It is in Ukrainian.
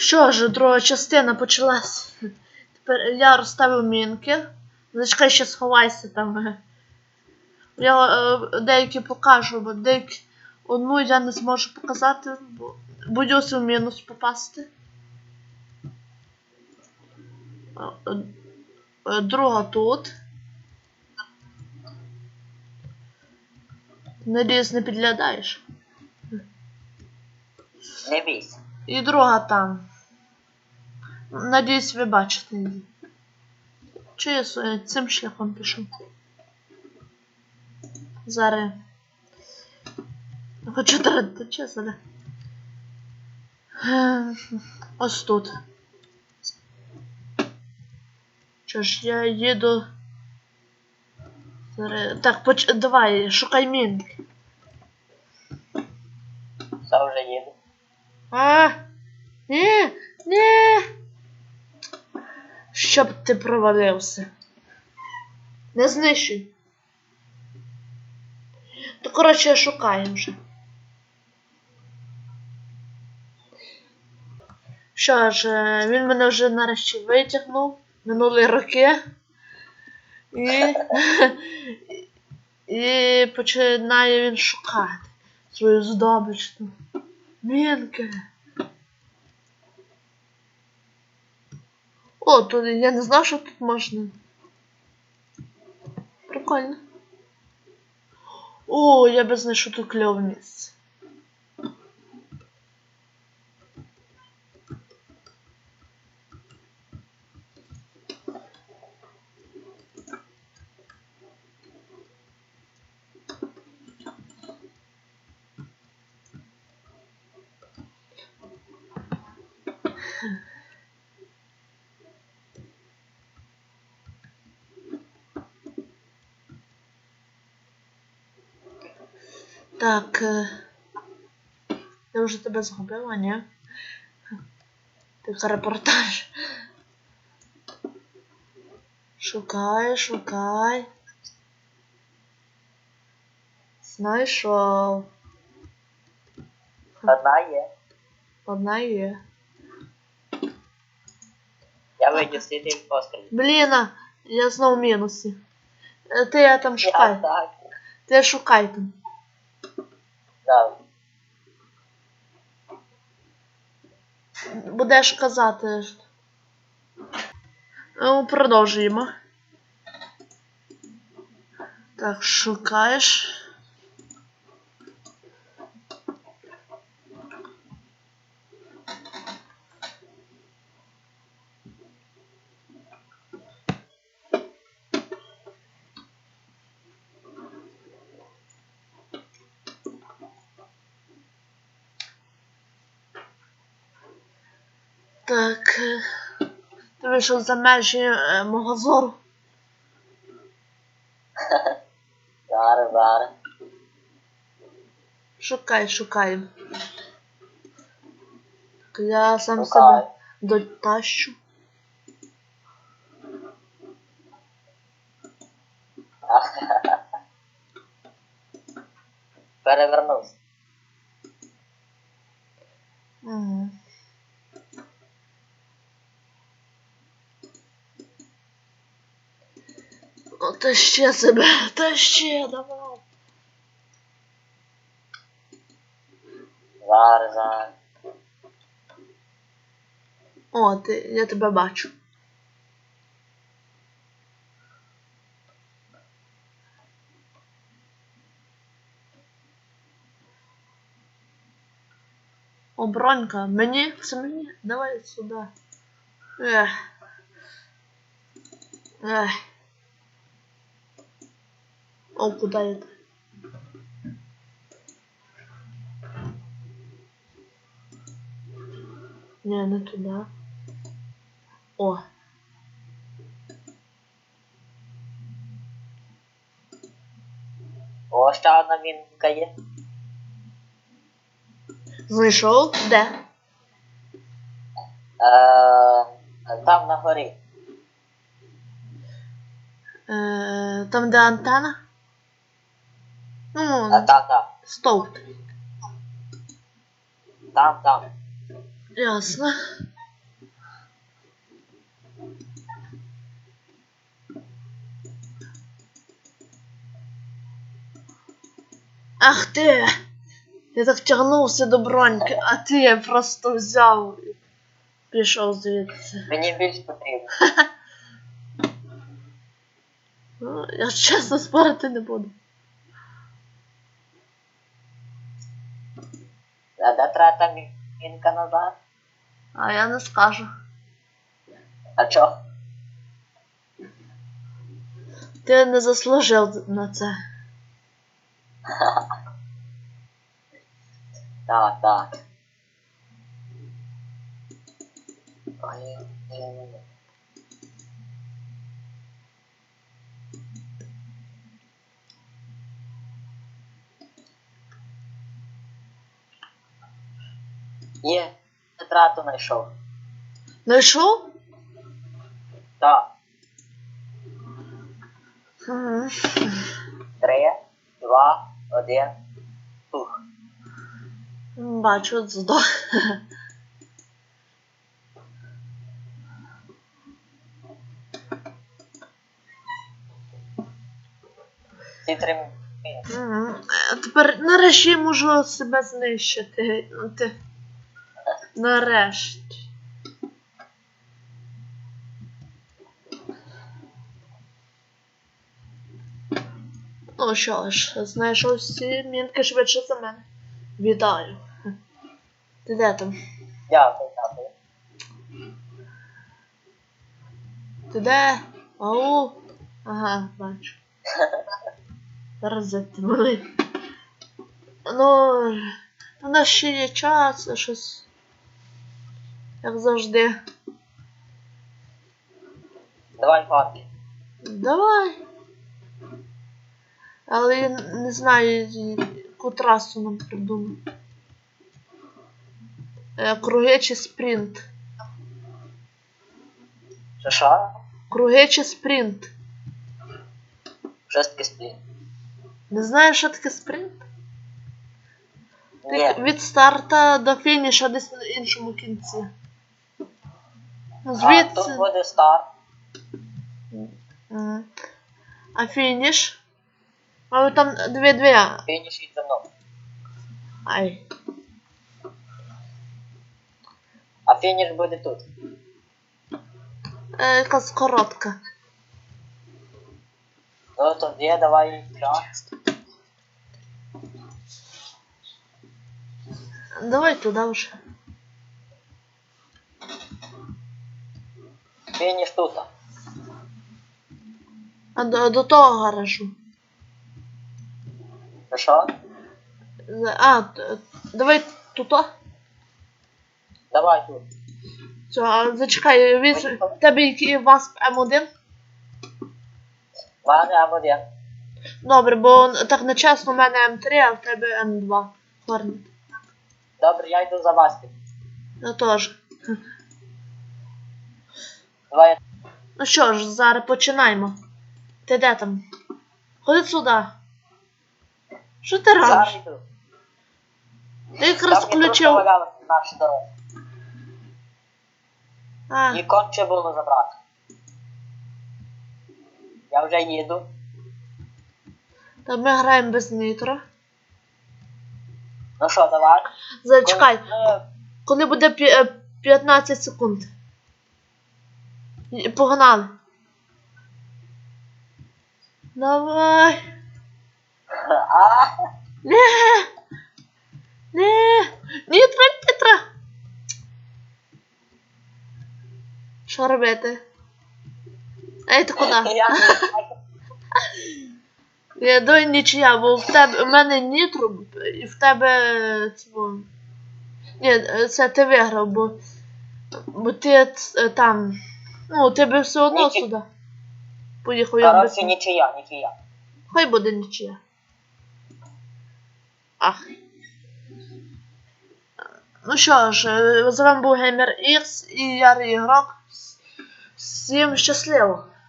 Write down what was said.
Що ж, друга частина почалась. Тепер я розставив мінки. Зачекай, ще сховайся там. Я е, деякі покажу, бо деякі одну я не зможу показати, бо боюся в мінус попасти. Е, е, Друга тут. Надіюсь, не підглядаєш. Не бійся. І друга там. Надіюсь, ви бачите її. Чи я с- цим шляхом пішов? Зараз. Хочу тратити час, але. Е, Ось тут. Що ж, я їду. Зараз. Так, поч... давай, шукай мінки. Все вже їду. А, ні, ні. Щоб ти провалився. Не знищуй. То коротше шукаємо вже. Що ж, е, він мене вже нарешті витягнув минулі роки. І, і починає він шукати свою здобич. Мінки. О, тут я не знав, що тут можна. Прикольно. О, я би знайшов тут кльове місце. Так. е, Я вже тебе згубила, ні? Тихо репортаж. Шукай, шукай. Знайшов. Одна є. Одна є. Я видів сліди пострілів. Блін, а, я знову в мінусі. Е, Ти я там Я шукай. так. Ти шукай там. Да. Будеш казати. Ну, продовжуємо. Так, шукаєш. Так. е, Ти вийшов за межі е, мого зору. Зараз, зараз. Шукай, шукай. Так, Я сам себе дотащу. Перевернувся. Угу. О, та ще себе, та ще, давай. Зараз. О, ти, я тебе бачу. О, бронька, мені? Це мені? Давай сюди. Ех. Ех. О, куди я? Не, не туди. О. О, ще одна мінка є. Знайшов? Де? Е, там на горі. Е, там, де антена? Ну, А, там, там. стовп. Там, там. Ясно. Ах ти! Я так тягнувся до броньки, а ти просто взяв і пішов звідси. Мені більш потрібно. Ну, я чесно спорити не буду. А де трета мінка назад? А я не скажу. А чо? Ти не заслужив на це. Так, так. Ой. Є, тетрату знайшов. Знайшов? Так. Три, два, один. Ух. Бачу, здох. Ці три. Тепер нарешті я можу себе знищити. Нарешті. Ну що ж, знайшов всі мінки швидше за мене. Вітаю. Ти де там? Дякую, дякую. Ти де? Ау. Ага, бачу. Зараз малий. Ну, у нас ще є час, а щось. Як завжди. Давай фанки. Давай. Але я не знаю, яку трасу нам придумати. Е, Круги чи спринт. Що що? Круги чи спринт. Щось таке сплін. Не знаєш, що таке спринт? Ні. Від старта до фініша десь на іншому кінці. Ну, А, Звідси. тут буде старт. Мгм. А фініш? А ви там дві-дві. Фініш і за мною. Ай. А фініш буде тут. Е, якась коротка. Ну тоді давай час. Давай туди вже. Фініш тут. А до, до того гаражу. Що? А, давай тут. Давай тут. Все, а зачекай, віз... в тебе який ВАСП М1? В мене М1. Добре, бо так нечесно, у мене М3, а в тебе М2. Хорнет. Добре, я йду за вас. Я теж. Давай Ну що ж, зараз починаємо. Ти де там? Ходи сюди. Що ти робиш? Ти лагали наші дороги. А, І конче було забрати. Я вже їду. та ми граємо без нітро. Ну що, давай. Зачекай, Ну, коли буде е, 15 секунд. Погнали. Давай. Не. Не. Нітро, нітро. Що робити? Ей, ти куди? я. Я нічия, бо в тебе в мене нітро і в тебе цього. Ні, це ти виграв, бо, бо ти там. Ну, у тебе все одно Ніки- сюди. Поїхав як Коротше, би. нічия, нічия. Хай буде нічия. Ах. Ну що ж, е, з вами був Геймер Ікс і я ігрок. Всім щасливо!